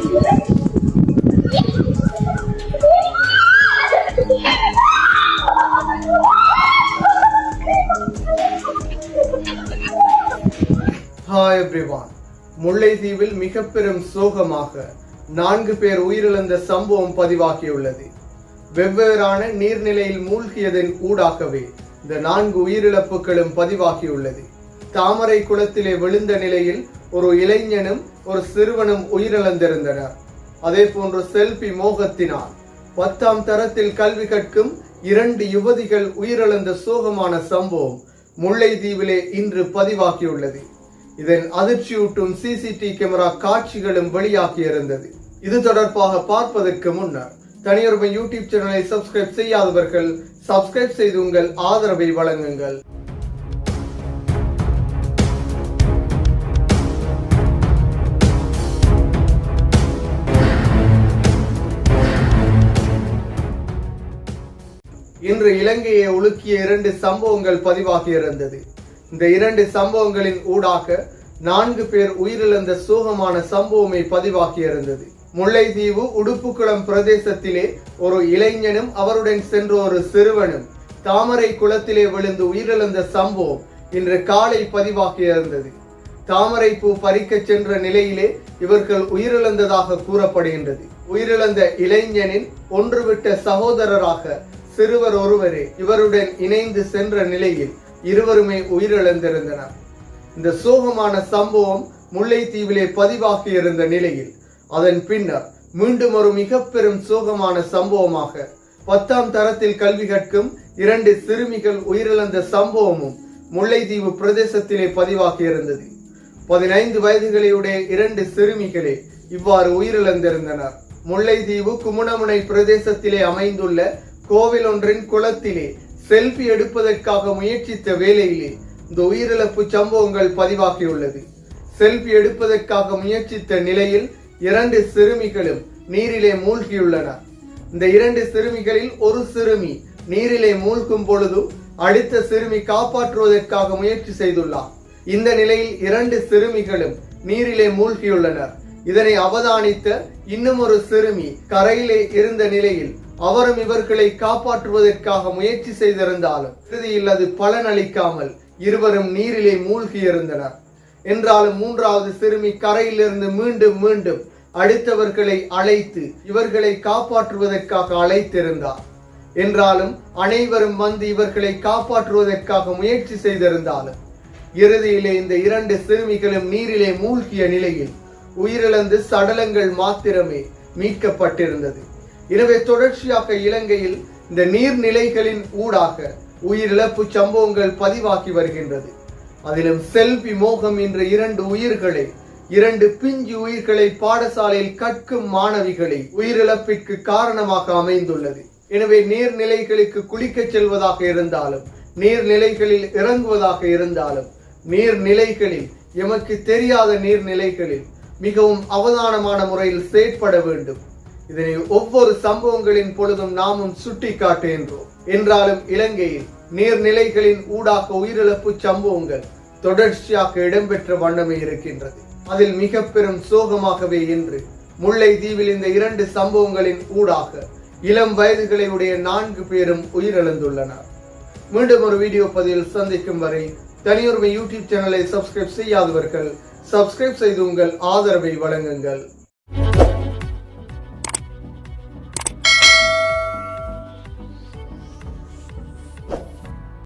Hi everyone முல்லைத்தீவில் மிக பெரும் சோகமாக நான்கு பேர் உயிரிழந்த சம்பவம் பதிவாகியுள்ளது. வெவ்வேறான நீர்நிலையில் மூழ்கியதன் ஊடாகவே இந்த நான்கு உயிரிழப்புகளும் பதிவாகியுள்ளது. தாமரை குளத்திலே விழுந்த நிலையில் ஒரு இளைஞனும் ஒரு சிறுவனும் உயிரிழந்திருந்தனர். அதே போன்று செல்பி மோகத்தினால். பத்தாம் தரத்தில் கல்வி கற்கும் இரண்டு யுவதிகள் உயிரிழந்த சோகமான சம்பவம் முல்லைத்தீவிலே இன்று பதிவாகியுள்ளது. இதன் அதிர்ச்சியூட்டும் சிசிடி கேமரா காட்சிகளும் வெளியாகியிருந்தது. இது தொடர்பாக பார்ப்பதற்கு முன்னர் தனியொருமை யூடியூப் சேனலை சப்ஸ்கிரைப் செய்யாதவர்கள் சப்ஸ்கிரைப் செய்து உங்கள் ஆதரவை வழங்குங்கள். இன்று இலங்கையை உலுக்கிய இரண்டு சம்பவங்கள் பதிவாகியிருந்தது இந்த இரண்டு சம்பவங்களின் ஊடாக நான்கு பேர் உயிரிழந்த சோகமான சம்பவமே பதிவாகியிருந்தது முல்லைத்தீவு உடுப்புக்குளம் பிரதேசத்திலே ஒரு இளைஞனும் அவருடன் சென்ற ஒரு சிறுவனும் தாமரை குளத்திலே விழுந்து உயிரிழந்த சம்பவம் இன்று காலை பதிவாகியிருந்தது தாமரை பூ பறிக்க சென்ற நிலையிலே இவர்கள் உயிரிழந்ததாக கூறப்படுகின்றது. உயிரிழந்த இளைஞனின் ஒன்றுவிட்ட சகோதரராக சிறுவர் ஒருவரே இவருடன் இணைந்து சென்ற நிலையில் இருவருமே உயிரிழந்திருந்தனர். இந்த சோகமான சம்பவம் முல்லைத்தீவிலே பதிவாகி இருந்த நிலையில் அதன் பின்னர் மீண்டும் ஒரு மிக பெரும் சோகமான சம்பவமாக பத்தாம் தரத்தில் கல்வி கற்கும் இரண்டு சிறுமிகள் உயிரிழந்த சம்பவமும் முல்லைத்தீவு பிரதேசத்திலே பதிவாகி இருந்தது. பதினைந்து வயதுகளையுடைய இரண்டு சிறுமிகளே இவ்வாறு உயிரிழந்திருந்தனர். முல்லைத்தீவு குமுணமுனை பிரதேசத்திலே அமைந்துள்ள கோவில் ஒன்றின் குளத்திலே செல்ஃபி எடுப்பதற்காக முயற்சித்த வேளையிலே இந்த உயிரிழப்பு சம்பவங்கள் பதிவாகியுள்ளது. செல்ஃபி எடுப்பதற்காக முயற்சித்த நிலையில் இரண்டு சிறுமிகளும் நீரிலே மூழ்கியுள்ளனர் இந்த இரண்டு சிறுமிகளில் ஒரு சிறுமி நீரிலே மூழ்கும் பொழுது அடுத்த சிறுமி காப்பாற்றுவதற்காக முயற்சி செய்துள்ளார். இந்த நிலையில் இரண்டு சிறுமிகளும் நீரிலே மூழ்கியுள்ளனர். இதனை அவதானித்த இன்னும் ஒரு சிறுமி கரையிலே இருந்த நிலையில் அவரும் இவர்களை காப்பாற்றுவதற்காக முயற்சி செய்திருந்தாலும் இறுதியில் அது பலனளிக்காமல் இருவரும் நீரிலே மூழ்கி இருந்தனர் என்றாலும் மூன்றாவது சிறுமி கரையிலிருந்து மீண்டும் மீண்டும் அடுத்தவர்களை அழைத்து இவர்களை காப்பாற்றுவதற்காக அழைத்திருந்தார். என்றாலும் அனைவரும் வந்து இவர்களை காப்பாற்றுவதற்காக முயற்சி செய்திருந்தாலும் இறுதியிலே இந்த இரண்டு சிறுமிகளும் நீரிலே மூழ்கிய நிலையில் உயிரிழந்து சடலங்கள் மாத்திரமே மீட்கப்பட்டிருந்தது. எனவே தொடர்ச்சியாக இலங்கையில் இந்த நீர்நிலைகளின் ஊடாக உயிரிழப்பு சம்பவங்கள் பதிவாகி வருகின்றது. அதிலும் செல்வி மோகம் என்ற இரண்டு உயிர்களை இரண்டு பிஞ்சு உயிர்களை பாடசாலையில் கற்கும் மாணவிகளை உயிரிழப்பிற்கு காரணமாக அமைந்துள்ளது. எனவே நீர்நிலைகளுக்கு குளிக்கச் செல்வதாக இருந்தாலும் நீர்நிலைகளில் இறங்குவதாக இருந்தாலும் நீர்நிலைகளில் எமக்கு தெரியாத நீர்நிலைகளில் மிகவும் அவதானமான முறையில் செயற்பட வேண்டும். இதனை ஒவ்வொரு சம்பவங்களின் பொழுதும் நாமும் சுட்டி காட்டுகின்றோம் என்றாலும் இலங்கையில் நீர்நிலைகளின் ஊடாக உயிரிழப்பு சம்பவங்கள் தொடர்ச்சியாக இடம்பெற்ற வண்ணமே இருக்கின்றது. அதில் மிக பெரும் சோகமாகவே இன்று முல்லை தீவில் இந்த இரண்டு சம்பவங்களின் ஊடாக இளம் வயதுகளை உடைய நான்கு பேரும் உயிரிழந்துள்ளனர். மீண்டும் ஒரு வீடியோ பதிவில் சந்திக்கும் வரை தனியுரிமை யூடியூப் சேனலை சப்ஸ்கிரைப் செய்யாதவர்கள் சப்ஸ்கிரைப் செய்து உங்கள் ஆதரவை வழங்குங்கள்.